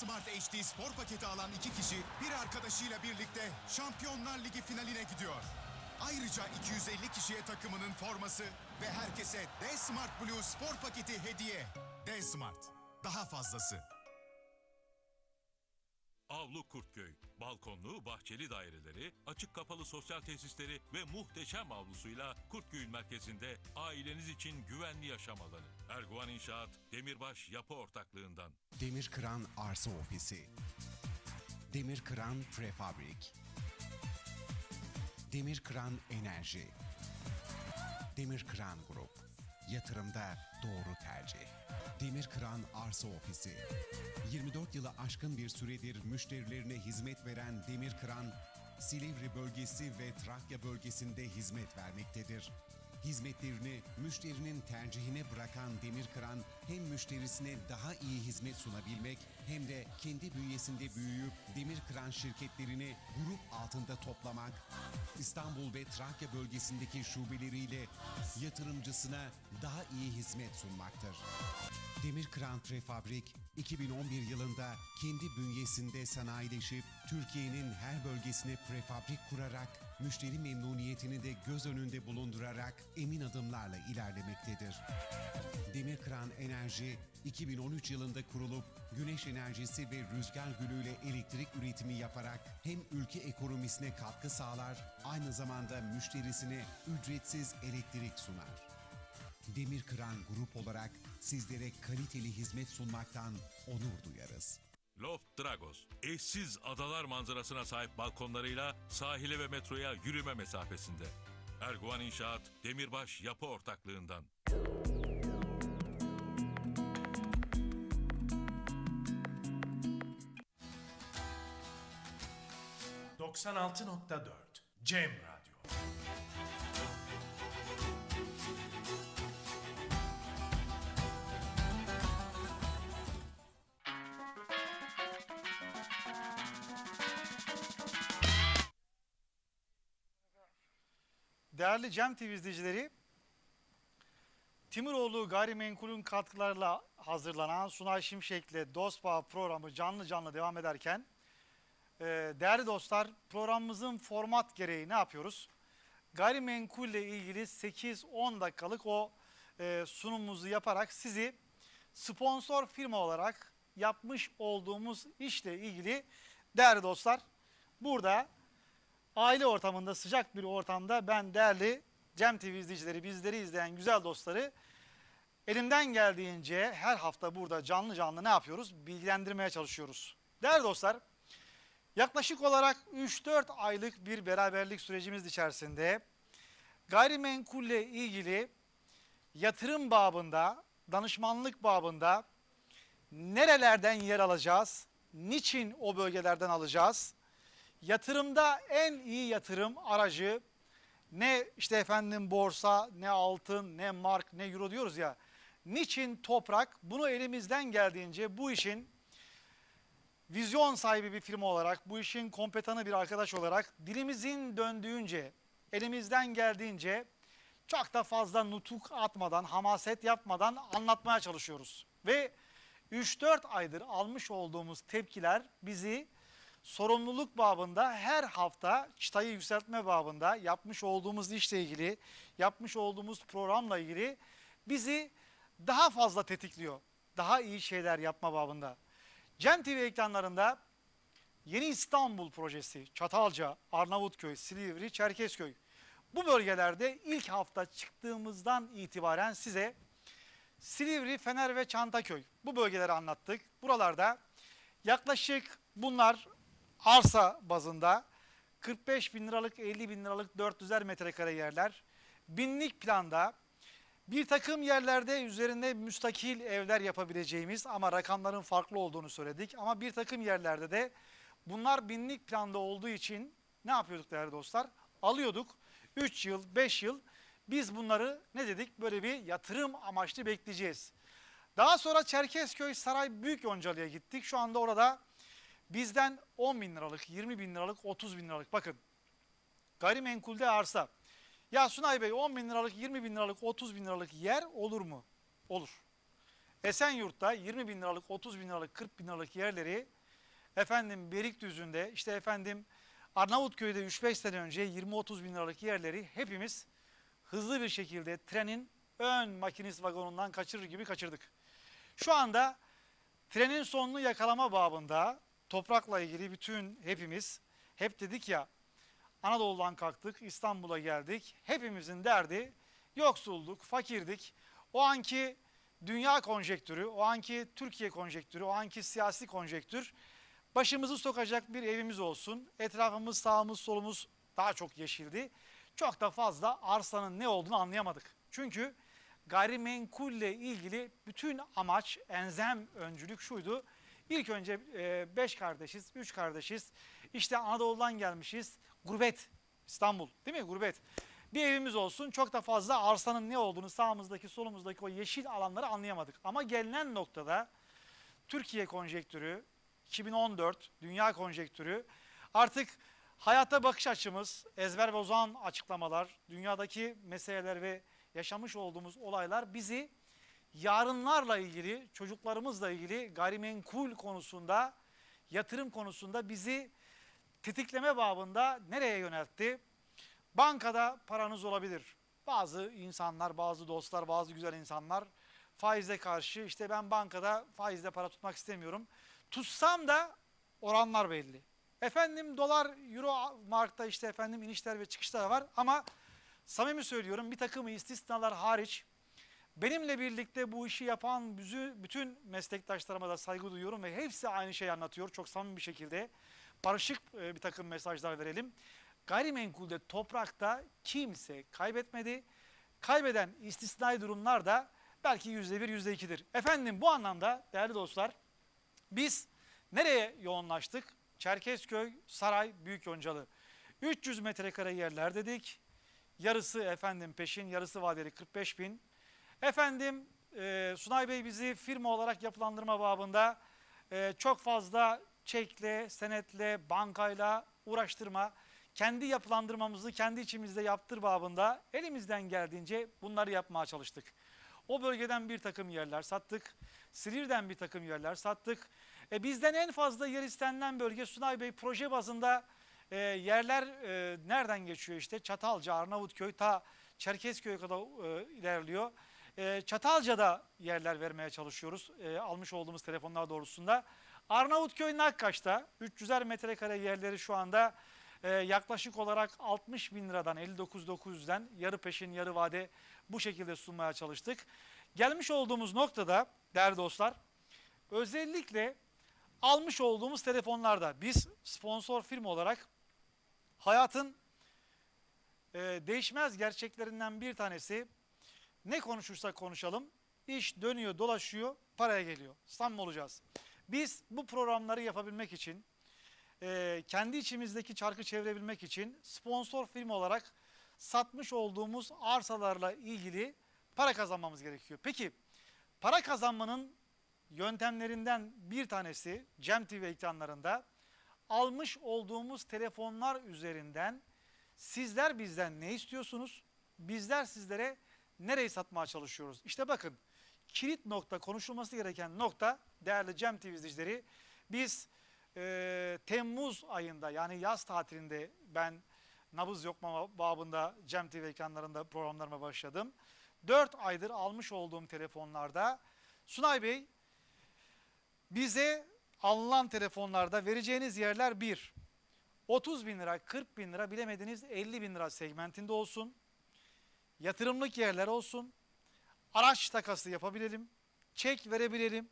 Smart HD spor paketi alan iki kişi bir arkadaşıyla birlikte Şampiyonlar Ligi finaline gidiyor. Ayrıca 250 kişiye takımının forması ve herkese D Smart Blue spor paketi hediye. D Smart. Daha fazlası. Avlu Kurtköy. Balkonlu, bahçeli daireleri, açık kapalı sosyal tesisleri ve muhteşem avlusuyla Kurtköy'ün merkezinde aileniz için güvenli yaşam alanı. Erguvan İnşaat, Demirbaş Yapı Ortaklığından. Demir Kıran Arsa Ofisi Demir Kıran Prefabrik Demir Kıran Enerji Demir Kıran Grup Yatırımda doğru tercih Demir Kıran Arsa Ofisi 24 yılı aşkın bir süredir müşterilerine hizmet veren Demir Kıran, Silivri bölgesi ve Trakya bölgesinde hizmet vermektedir. Hizmetlerini müşterinin tercihine bırakan Demirkıran hem müşterisine daha iyi hizmet sunabilmek hem de kendi bünyesinde büyüyüp Demirkıran şirketlerini grup altında toplamak, İstanbul ve Trakya bölgesindeki şubeleriyle yatırımcısına daha iyi hizmet sunmaktır. Demirkıran Prefabrik 2011 yılında kendi bünyesinde sanayileşip Türkiye'nin her bölgesine prefabrik kurarak müşteri memnuniyetini de göz önünde bulundurarak emin adımlarla ilerlemektedir. Demirkıran Enerji 2013 yılında kurulup güneş enerjisi ve rüzgar gülüyle elektrik üretimi yaparak hem ülke ekonomisine katkı sağlar aynı zamanda müşterisine ücretsiz elektrik sunar. Demir Kıran Grup olarak sizlere kaliteli hizmet sunmaktan onur duyarız. Loft Dragos, eşsiz adalar manzarasına sahip balkonlarıyla sahile ve metroya yürüme mesafesinde. Erguvan İnşaat, Demirbaş Yapı Ortaklığından. ...96.4 Cem Radyo. Değerli Cem TV izleyicileri, Timuroğlu Gayrimenkul'ün katkılarıyla hazırlanan Sunay Şimşek'le Dostbağ programı canlı canlı devam ederken, değerli dostlar programımızın format gereği ne yapıyoruz? Gayrimenkulle ilgili 8-10 dakikalık o e, sunumumuzu yaparak sizi sponsor firma olarak yapmış olduğumuz işle ilgili değerli dostlar burada aile ortamında sıcak bir ortamda ben değerli Cem TV izleyicileri, bizleri izleyen güzel dostları elimden geldiğince her hafta burada canlı canlı ne yapıyoruz? Bilgilendirmeye çalışıyoruz. Değerli dostlar, yaklaşık olarak 3-4 aylık bir beraberlik sürecimiz içerisinde gayrimenkulle ilgili yatırım babında, danışmanlık babında nerelerden yer alacağız, niçin o bölgelerden alacağız, yatırımda en iyi yatırım aracı ne işte efendim borsa, ne altın, ne mark, ne euro diyoruz ya. Niçin toprak? Bunu elimizden geldiğince bu işin vizyon sahibi bir firma olarak, bu işin kompetanı bir arkadaş olarak dilimizin döndüğünce, elimizden geldiğince çok da fazla nutuk atmadan, hamaset yapmadan anlatmaya çalışıyoruz. Ve 3-4 aydır almış olduğumuz tepkiler bizi sorumluluk babında her hafta çıtayı yükseltme babında yapmış olduğumuz işle ilgili, yapmış olduğumuz programla ilgili bizi daha fazla tetikliyor. Daha iyi şeyler yapma babında. Cem TV ekranlarında Yeni İstanbul projesi Çatalca, Arnavutköy, Silivri, Çerkezköy. Bu bölgelerde ilk hafta çıktığımızdan itibaren size Silivri, Fener ve Çantaköy bu bölgeleri anlattık. Buralarda yaklaşık bunlar arsa bazında 45 bin liralık 50 bin liralık 400'er metrekare yerler. Binlik planda bir takım yerlerde üzerinde müstakil evler yapabileceğimiz ama rakamların farklı olduğunu söyledik. Ama bir takım yerlerde de bunlar binlik planda olduğu için ne yapıyorduk değerli dostlar? Alıyorduk 3 yıl 5 yıl biz bunları ne dedik böyle bir yatırım amaçlı bekleyeceğiz. Daha sonra Çerkezköy Saray Büyük Yoncalı'ya gittik. Şu anda orada bizden 10 bin liralık, 20 bin liralık, 30 bin liralık bakın gayrimenkulde arsa. Ya Sunay Bey 10 bin liralık, 20 bin liralık, 30 bin liralık yer olur mu? Olur. Esenyurt'ta 20 bin liralık, 30 bin liralık, 40 bin liralık yerleri efendim Beylikdüzü'nde, işte efendim Arnavutköy'de 3-5 sene önce 20-30 bin liralık yerleri hepimiz hızlı bir şekilde trenin ön makinist vagonundan kaçırır gibi kaçırdık. Şu anda trenin sonunu yakalama babında toprakla ilgili bütün hepimiz hep dedik ya Anadolu'dan kalktık İstanbul'a geldik. Hepimizin derdi yoksulluk, fakirdik. O anki dünya konjektürü, o anki Türkiye konjektürü, o anki siyasi konjektür başımızı sokacak bir evimiz olsun. Etrafımız, sağımız, solumuz daha çok yeşildi. Çok da fazla arsanın ne olduğunu anlayamadık. Çünkü gayrimenkulle ilgili bütün amaç, enzem, öncülük şuydu. İlk önce e, beş kardeşiz, üç kardeşiz. İşte Anadolu'dan gelmişiz. Gurbet, İstanbul değil mi? Gurbet. Bir evimiz olsun. Çok da fazla arsanın ne olduğunu sağımızdaki, solumuzdaki o yeşil alanları anlayamadık. Ama gelinen noktada Türkiye konjektürü, 2014 dünya konjektürü artık hayata bakış açımız, ezber bozan açıklamalar, dünyadaki meseleler ve yaşamış olduğumuz olaylar bizi yarınlarla ilgili, çocuklarımızla ilgili gayrimenkul konusunda, yatırım konusunda bizi tetikleme babında nereye yöneltti? Bankada paranız olabilir. Bazı insanlar, bazı dostlar, bazı güzel insanlar faize karşı işte ben bankada faizle para tutmak istemiyorum. Tutsam da oranlar belli. Efendim dolar, euro, markta işte efendim inişler ve çıkışlar var ama samimi söylüyorum bir takım istisnalar hariç benimle birlikte bu işi yapan bütün meslektaşlarıma da saygı duyuyorum ve hepsi aynı şeyi anlatıyor çok samimi bir şekilde. Barışık e, bir takım mesajlar verelim. Gayrimenkulde toprakta kimse kaybetmedi. Kaybeden istisnai durumlar da belki yüzde bir, yüzde ikidir. Efendim bu anlamda değerli dostlar biz nereye yoğunlaştık? Çerkezköy, Saray, Büyük Yoncalı. 300 metrekare yerler dedik. Yarısı efendim peşin, yarısı vadeli 45 bin. Efendim e, Sunay Bey bizi firma olarak yapılandırma babında e, çok fazla çekle, senetle, bankayla uğraştırma. Kendi yapılandırmamızı kendi içimizde yaptır babında elimizden geldiğince bunları yapmaya çalıştık. O bölgeden bir takım yerler sattık. Silivri'den bir takım yerler sattık. E, bizden en fazla yer istenilen bölge Sunay Bey proje bazında e, yerler e, nereden geçiyor işte? Çatalca, Arnavutköy ta Çerkezköy'e kadar e, ilerliyor. E, Çatalca'da yerler vermeye çalışıyoruz e, almış olduğumuz telefonlar doğrultusunda. Arnavutköy Nakkaş'ta 300'er metrekare yerleri şu anda e, yaklaşık olarak 60 bin liradan 59.900'den yarı peşin yarı vade bu şekilde sunmaya çalıştık. Gelmiş olduğumuz noktada değerli dostlar özellikle almış olduğumuz telefonlarda biz sponsor firma olarak hayatın e, değişmez gerçeklerinden bir tanesi ne konuşursak konuşalım iş dönüyor dolaşıyor paraya geliyor. Samimi olacağız. Biz bu programları yapabilmek için e, kendi içimizdeki çarkı çevirebilmek için sponsor firma olarak satmış olduğumuz arsalarla ilgili para kazanmamız gerekiyor. Peki para kazanmanın yöntemlerinden bir tanesi Cem TV ekranlarında almış olduğumuz telefonlar üzerinden sizler bizden ne istiyorsunuz? Bizler sizlere nereyi satmaya çalışıyoruz? İşte bakın kilit nokta konuşulması gereken nokta değerli Cem TV izleyicileri biz e, Temmuz ayında yani yaz tatilinde ben nabız yokma babında Cem TV ekranlarında programlarıma başladım. 4 aydır almış olduğum telefonlarda Sunay Bey bize alınan telefonlarda vereceğiniz yerler bir 30 bin lira, 40 bin lira bilemediniz 50 bin lira segmentinde olsun. Yatırımlık yerler olsun. Araç takası yapabilelim. Çek verebilelim.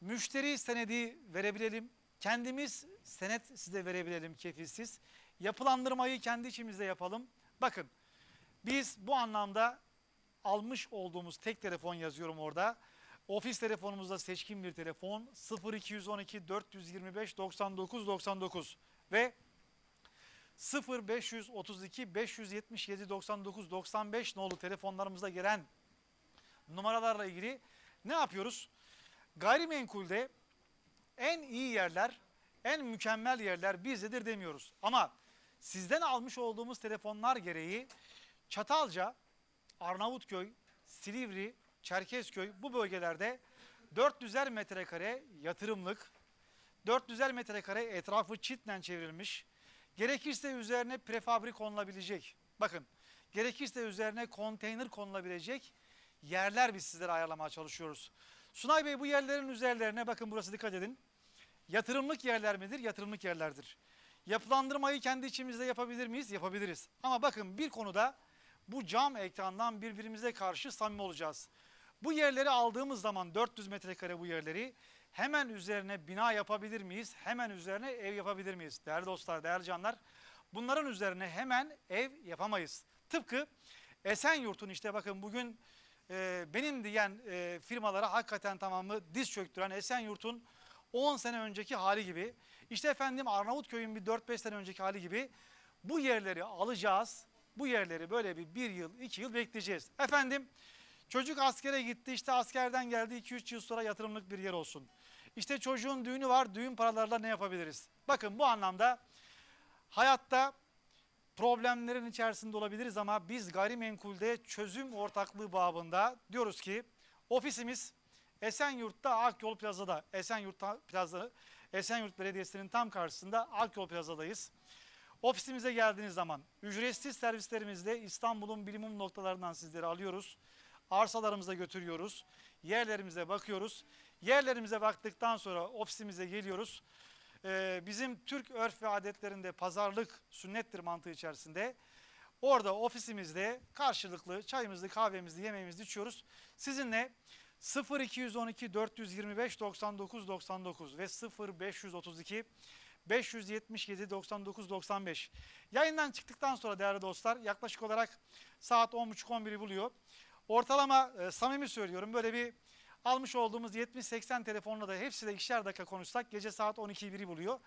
Müşteri senedi verebilelim. Kendimiz senet size verebilelim kefilsiz. Yapılandırmayı kendi içimizde yapalım. Bakın biz bu anlamda almış olduğumuz tek telefon yazıyorum orada. Ofis telefonumuzda seçkin bir telefon 0212 425 99 99 ve 0532 577 99 95 nolu telefonlarımıza gelen numaralarla ilgili ne yapıyoruz? Gayrimenkulde en iyi yerler, en mükemmel yerler bizdedir demiyoruz. Ama sizden almış olduğumuz telefonlar gereği Çatalca, Arnavutköy, Silivri, Çerkezköy bu bölgelerde 400'er metrekare yatırımlık, 400'er metrekare etrafı çitle çevrilmiş, gerekirse üzerine prefabrik konulabilecek, bakın gerekirse üzerine konteyner konulabilecek yerler biz sizlere ayarlamaya çalışıyoruz. Sunay Bey bu yerlerin üzerlerine bakın burası dikkat edin. Yatırımlık yerler midir? Yatırımlık yerlerdir. Yapılandırmayı kendi içimizde yapabilir miyiz? Yapabiliriz. Ama bakın bir konuda bu cam ekrandan birbirimize karşı samimi olacağız. Bu yerleri aldığımız zaman 400 metrekare bu yerleri hemen üzerine bina yapabilir miyiz? Hemen üzerine ev yapabilir miyiz? Değerli dostlar, değerli canlar bunların üzerine hemen ev yapamayız. Tıpkı Esenyurt'un işte bakın bugün e, benim diyen e, firmalara hakikaten tamamı diz çöktüren Esenyurt'un 10 sene önceki hali gibi işte efendim Arnavutköy'ün bir 4-5 sene önceki hali gibi bu yerleri alacağız. Bu yerleri böyle bir, bir yıl, iki yıl bekleyeceğiz. Efendim çocuk askere gitti işte askerden geldi 2-3 yıl sonra yatırımlık bir yer olsun. İşte çocuğun düğünü var düğün paralarla ne yapabiliriz? Bakın bu anlamda hayatta problemlerin içerisinde olabiliriz ama biz gayrimenkulde çözüm ortaklığı babında diyoruz ki ofisimiz Esenyurt'ta Akyol Plaza'da, Esenyurt Plaza, Esenyurt Belediyesi'nin tam karşısında Akyol Plaza'dayız. Ofisimize geldiğiniz zaman ücretsiz servislerimizle İstanbul'un bilimum noktalarından sizleri alıyoruz. Arsalarımıza götürüyoruz. Yerlerimize bakıyoruz. Yerlerimize baktıktan sonra ofisimize geliyoruz. Ee, bizim Türk örf ve adetlerinde pazarlık sünnettir mantığı içerisinde. Orada ofisimizde karşılıklı çayımızı, kahvemizi, yemeğimizi içiyoruz. Sizinle 0212 425 99 99 ve 0532 577 99 95. Yayından çıktıktan sonra değerli dostlar yaklaşık olarak saat 10.30-11'i buluyor. Ortalama e, samimi söylüyorum böyle bir almış olduğumuz 70-80 telefonla da hepsi de ikişer dakika konuşsak gece saat 12'yi biri buluyor.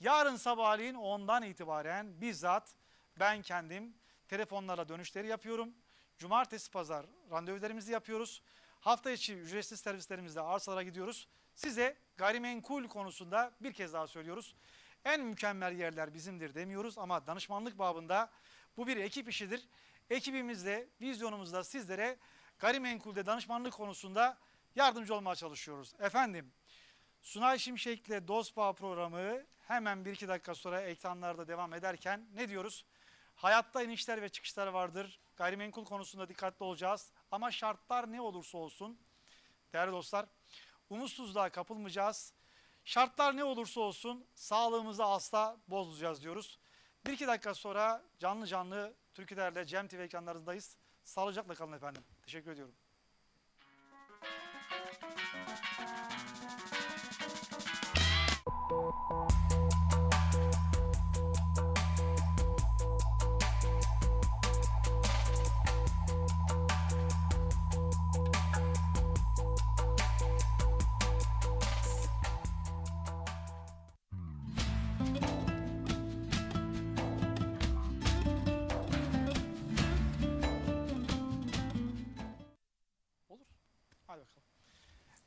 Yarın sabahleyin 10'dan itibaren bizzat ben kendim telefonlarla dönüşleri yapıyorum. Cumartesi pazar randevularımızı yapıyoruz. Hafta içi ücretsiz servislerimizde arsalara gidiyoruz. Size gayrimenkul konusunda bir kez daha söylüyoruz. En mükemmel yerler bizimdir demiyoruz ama danışmanlık babında bu bir ekip işidir. Ekibimizle, vizyonumuzda sizlere gayrimenkulde danışmanlık konusunda yardımcı olmaya çalışıyoruz. Efendim, Sunay Şimşek'le Dostbağ programı hemen bir iki dakika sonra ekranlarda devam ederken ne diyoruz? Hayatta inişler ve çıkışlar vardır. Gayrimenkul konusunda dikkatli olacağız. Ama şartlar ne olursa olsun, değerli dostlar, umutsuzluğa kapılmayacağız. Şartlar ne olursa olsun sağlığımızı asla bozmayacağız diyoruz. Bir iki dakika sonra canlı canlı Türküler'le Cem TV ekranlarındayız. Sağlıcakla kalın efendim. Teşekkür ediyorum. Olur.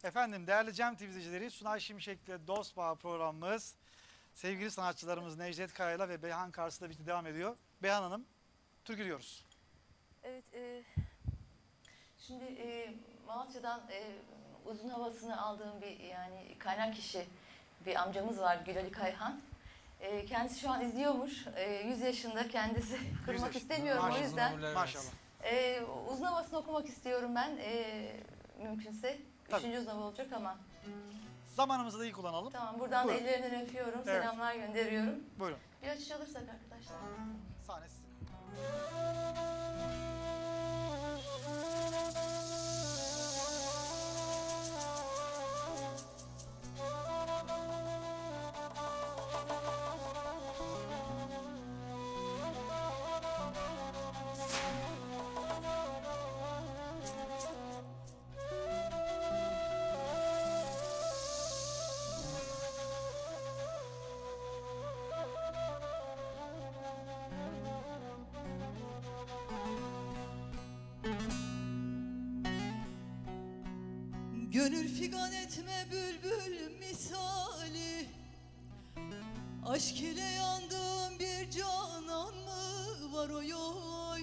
Efendim değerli Cem TV izleyicileri Sunay Şimşek'le Dost Bağ programımız sevgili sanatçılarımız Necdet Kaya'yla ve Beyhan Kars'la birlikte devam ediyor. Beyhan Hanım, türkü diyoruz. Evet, e, şimdi e, Malatya'dan e, uzun havasını aldığım bir yani kaynak kişi bir amcamız var Gül Ali Kayhan. E, kendisi şu an izliyormuş. E, 100 yaşında kendisi kırmak yaşında. istemiyorum o Maşallah. yüzden. Maşallah. E, uzun havasını okumak istiyorum ben e, mümkünse. Tabii. Üçüncü hava olacak ama. Zamanımızı da iyi kullanalım. Tamam buradan da Buyurun. ellerinden öpüyorum. Evet. Selamlar gönderiyorum. Buyurun. Bir açış alırsak arkadaşlar. Sahne sizin. Gönül figan etme bülbül misali. Aşk ile yandığım bir canan mı var oy oy?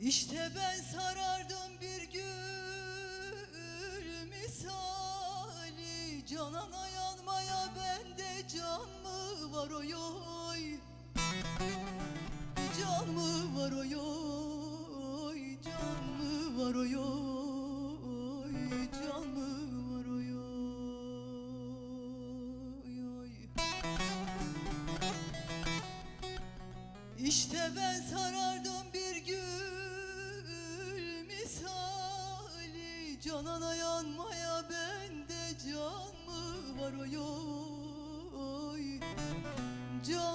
İşte ben sarardım bir gül misali. Canana yanmaya bende can mı var oy oy? Can mı var oy oy mı var oy oy Can mı var oy oy oy İşte ben sarardım bir gül misali. Canana yanmaya bende can mı? Var oy oy Can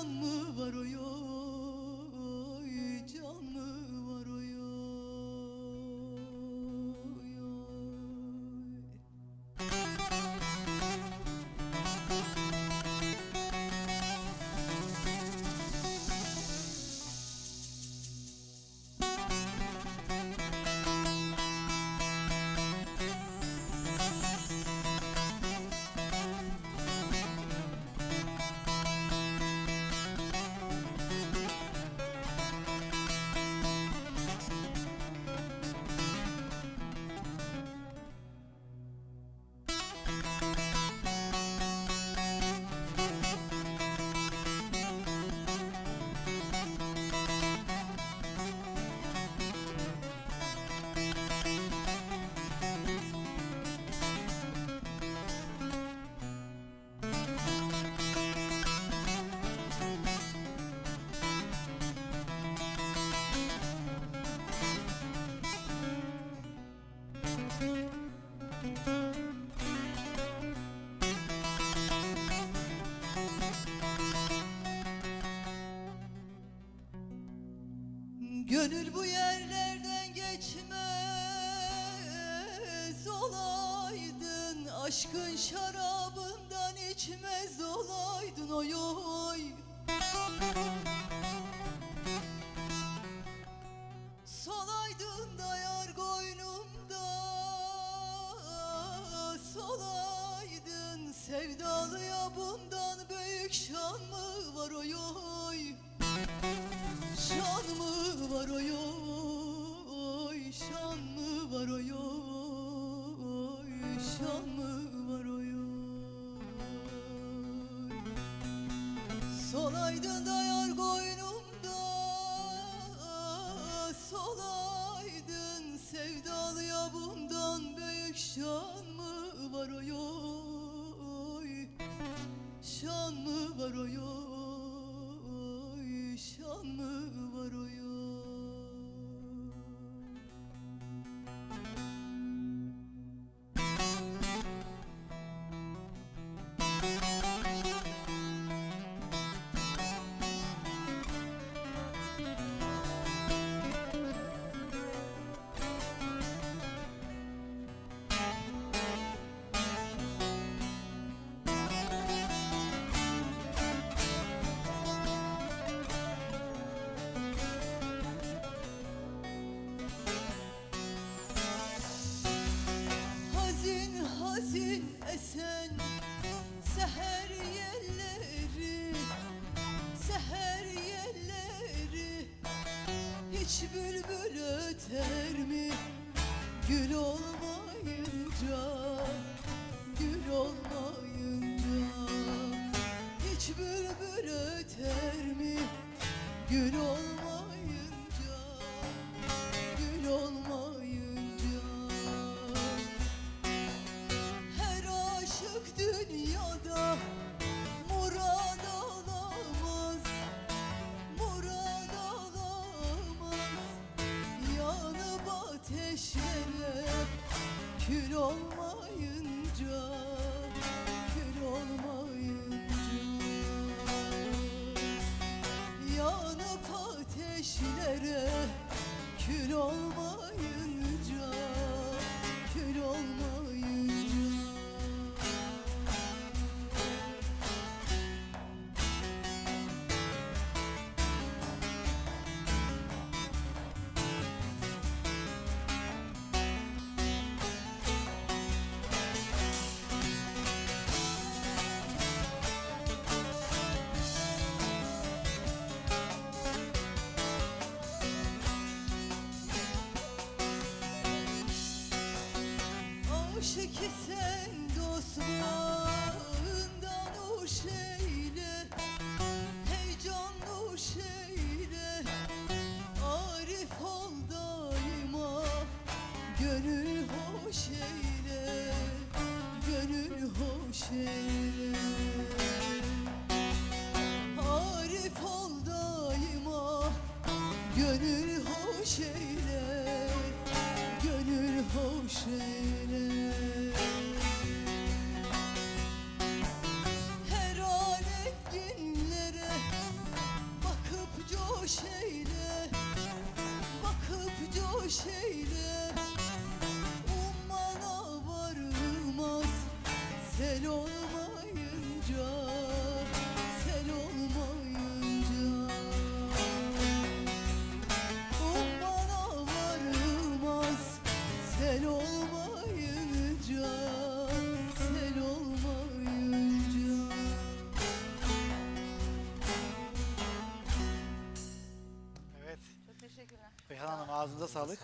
Gönül bu yerlerden geçmez olaydın. Aşkın şarabından içmez olaydın oy oy. Solaydın da yar koynumda Solaydın sevdalıya bundan büyük şan mı var oy oy Şan mı var oy oy? Şan mı var oy oy? Şan mı var oy oy? Solaydın da yar koynumda Solaydın sevdalıya bundan büyük şan mı var oy oy? Şan mı var oy oy Bülbül öter mi? Gül olmayınca ateşlere kül olmayınca Kül olmayınca. Yanıp ateşlere kül olmayınca Gönül hoş eyle Gönül hoş eyle. Arif ol daima Gönül Ağzınıza sağlık.